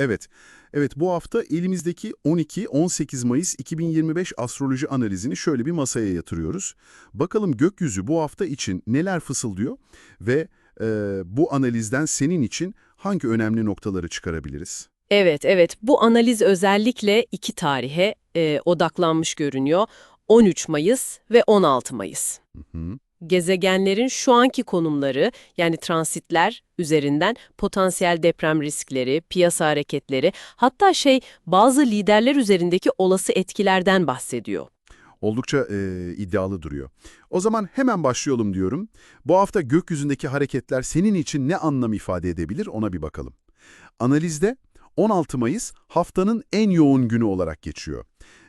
Evet. Evet bu hafta elimizdeki 12-18 Mayıs 2025 astroloji analizini şöyle bir masaya yatırıyoruz. Bakalım gökyüzü bu hafta için neler fısıldıyor ve e, bu analizden senin için hangi önemli noktaları çıkarabiliriz? Evet, evet. Bu analiz özellikle iki tarihe e, odaklanmış görünüyor. 13 Mayıs ve 16 Mayıs. Hı hı. Gezegenlerin şu anki konumları yani transitler üzerinden potansiyel deprem riskleri, piyasa hareketleri, hatta şey bazı liderler üzerindeki olası etkilerden bahsediyor. Oldukça e, iddialı duruyor. O zaman hemen başlayalım diyorum. Bu hafta gökyüzündeki hareketler senin için ne anlam ifade edebilir ona bir bakalım. Analizde 16 Mayıs haftanın en yoğun günü olarak geçiyor.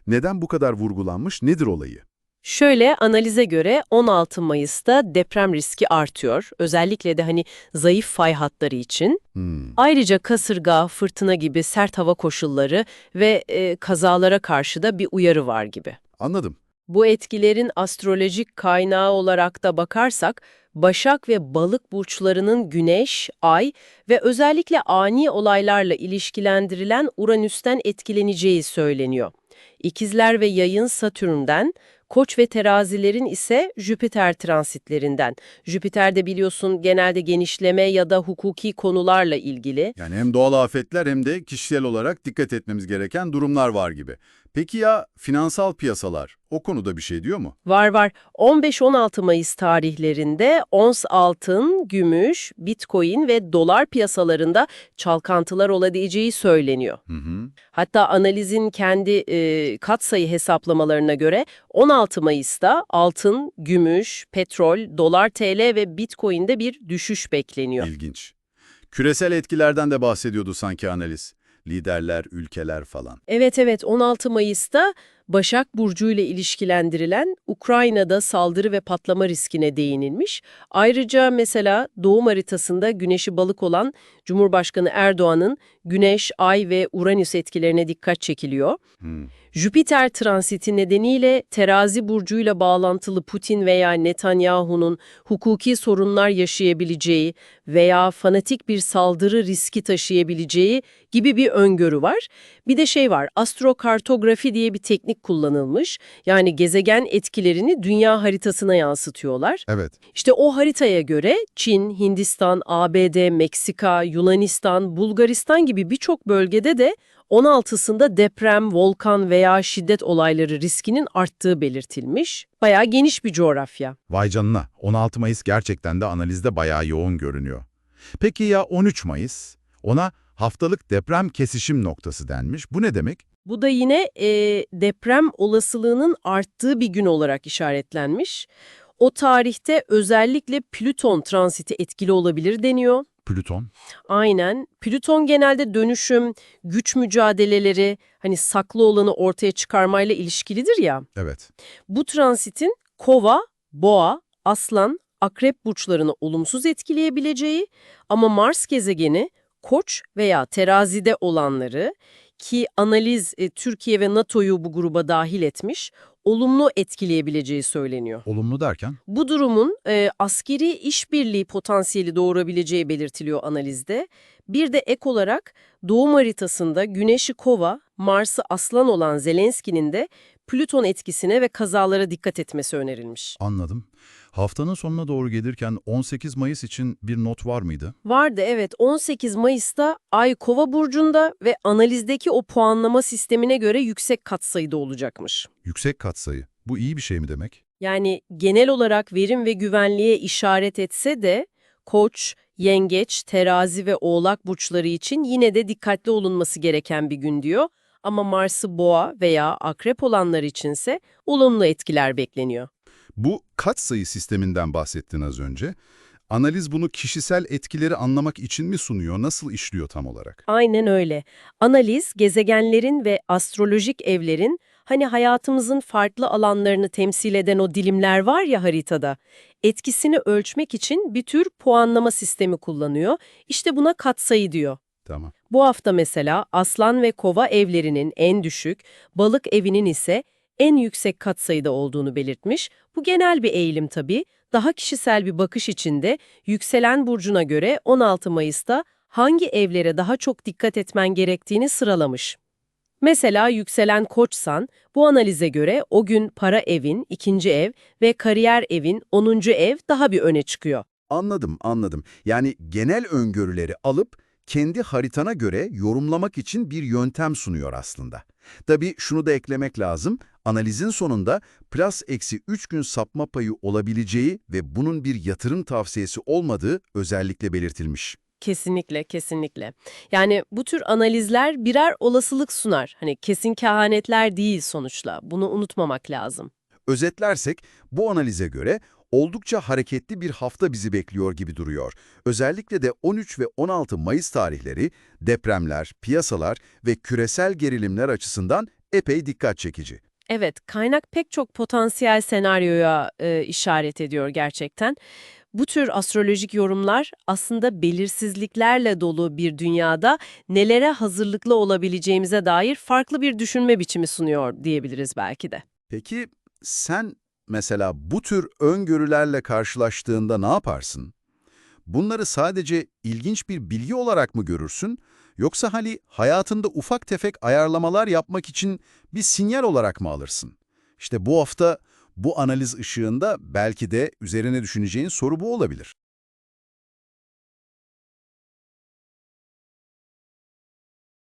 Neden bu kadar vurgulanmış, nedir olayı? Şöyle analize göre 16 Mayıs'ta deprem riski artıyor. Özellikle de hani zayıf fay hatları için. Hmm, Ayrıca kasırga, fırtına gibi sert hava koşulları ve e, kazalara karşı da bir uyarı var gibi. anladım. Bu etkilerin astrolojik kaynağı olarak da bakarsak, Başak ve Balık burçlarının Güneş, Ay ve özellikle ani olaylarla ilişkilendirilen Uranüs'ten etkileneceği söyleniyor. İkizler ve Yayın Satürn'den, Koç ve Terazilerin ise Jüpiter transitlerinden. Jüpiter de biliyorsun genelde genişleme ya da hukuki konularla ilgili. Yani hem doğal afetler hem de kişisel olarak dikkat etmemiz gereken durumlar var gibi. Peki ya finansal piyasalar? O konuda bir şey diyor mu? Var var. 15-16 Mayıs tarihlerinde ons altın, gümüş, bitcoin ve dolar piyasalarında çalkantılar olabileceği söyleniyor. Hı hı. Hatta analizin kendi e, katsayı hesaplamalarına göre 16 Mayıs'ta altın, gümüş, petrol, dolar TL ve bitcoin'de bir düşüş bekleniyor. İlginç. Küresel etkilerden de bahsediyordu sanki analiz. Liderler, ülkeler falan. Evet evet 16 Mayıs'ta Başak Burcu ile ilişkilendirilen Ukrayna'da saldırı ve patlama riskine değinilmiş. Ayrıca mesela doğum haritasında güneşi balık olan Cumhurbaşkanı Erdoğan'ın Güneş, Ay ve Uranüs etkilerine dikkat çekiliyor. Hmm. Jüpiter transiti nedeniyle terazi burcuyla bağlantılı Putin veya Netanyahu'nun hukuki sorunlar yaşayabileceği veya fanatik bir saldırı riski taşıyabileceği gibi bir öngörü var. Bir de şey var, astrokartografi diye bir teknik kullanılmış. Yani gezegen etkilerini dünya haritasına yansıtıyorlar. Evet. İşte o haritaya göre Çin, Hindistan, ABD, Meksika, Yunanistan, Bulgaristan gibi birçok bölgede de 16'sında deprem, volkan veya şiddet olayları riskinin arttığı belirtilmiş. Bayağı geniş bir coğrafya. Vay canına, 16 Mayıs gerçekten de analizde bayağı yoğun görünüyor. Peki ya 13 Mayıs? Ona haftalık deprem kesişim noktası denmiş. Bu ne demek? Bu da yine e, deprem olasılığının arttığı bir gün olarak işaretlenmiş. O tarihte özellikle Plüton transiti etkili olabilir deniyor. Plüton. Aynen. Plüton genelde dönüşüm, güç mücadeleleri, hani saklı olanı ortaya çıkarmayla ilişkilidir ya. Evet. Bu transitin kova, boğa, aslan, akrep burçlarını olumsuz etkileyebileceği ama Mars gezegeni koç veya terazide olanları ki analiz e, Türkiye ve NATO'yu bu gruba dahil etmiş, olumlu etkileyebileceği söyleniyor. Olumlu derken? Bu durumun e, askeri işbirliği potansiyeli doğurabileceği belirtiliyor analizde. Bir de ek olarak doğum haritasında Güneş'i kova, Mars'ı aslan olan Zelenski'nin de Plüton etkisine ve kazalara dikkat etmesi önerilmiş. Anladım. Haftanın sonuna doğru gelirken 18 Mayıs için bir not var mıydı? Vardı evet 18 Mayıs'ta Ay Kova burcunda ve analizdeki o puanlama sistemine göre yüksek katsayıda olacakmış. Yüksek katsayı. Bu iyi bir şey mi demek? Yani genel olarak verim ve güvenliğe işaret etse de Koç, Yengeç, Terazi ve Oğlak burçları için yine de dikkatli olunması gereken bir gün diyor. Ama Mars'ı Boğa veya Akrep olanlar içinse olumlu etkiler bekleniyor. Bu katsayı sisteminden bahsettin az önce. Analiz bunu kişisel etkileri anlamak için mi sunuyor? Nasıl işliyor tam olarak? Aynen öyle. Analiz, gezegenlerin ve astrolojik evlerin hani hayatımızın farklı alanlarını temsil eden o dilimler var ya haritada, etkisini ölçmek için bir tür puanlama sistemi kullanıyor. İşte buna katsayı diyor. Tamam. Bu hafta mesela Aslan ve Kova evlerinin en düşük, Balık evinin ise en yüksek katsayıda olduğunu belirtmiş. Bu genel bir eğilim tabii. Daha kişisel bir bakış içinde yükselen burcuna göre 16 Mayıs'ta hangi evlere daha çok dikkat etmen gerektiğini sıralamış. Mesela yükselen koçsan, bu analize göre o gün para evin, ikinci ev ve kariyer evin, 10. ev daha bir öne çıkıyor. Anladım, anladım. Yani genel öngörüleri alıp kendi haritana göre yorumlamak için bir yöntem sunuyor aslında. Tabii şunu da eklemek lazım. Analizin sonunda plus eksi 3 gün sapma payı olabileceği ve bunun bir yatırım tavsiyesi olmadığı özellikle belirtilmiş. Kesinlikle, kesinlikle. Yani bu tür analizler birer olasılık sunar. Hani kesin kehanetler değil sonuçla. Bunu unutmamak lazım. Özetlersek bu analize göre oldukça hareketli bir hafta bizi bekliyor gibi duruyor. Özellikle de 13 ve 16 Mayıs tarihleri depremler, piyasalar ve küresel gerilimler açısından epey dikkat çekici. Evet, kaynak pek çok potansiyel senaryoya e, işaret ediyor gerçekten. Bu tür astrolojik yorumlar aslında belirsizliklerle dolu bir dünyada nelere hazırlıklı olabileceğimize dair farklı bir düşünme biçimi sunuyor diyebiliriz belki de. Peki sen mesela bu tür öngörülerle karşılaştığında ne yaparsın? Bunları sadece ilginç bir bilgi olarak mı görürsün? Yoksa hani hayatında ufak tefek ayarlamalar yapmak için bir sinyal olarak mı alırsın? İşte bu hafta bu analiz ışığında belki de üzerine düşüneceğin soru bu olabilir.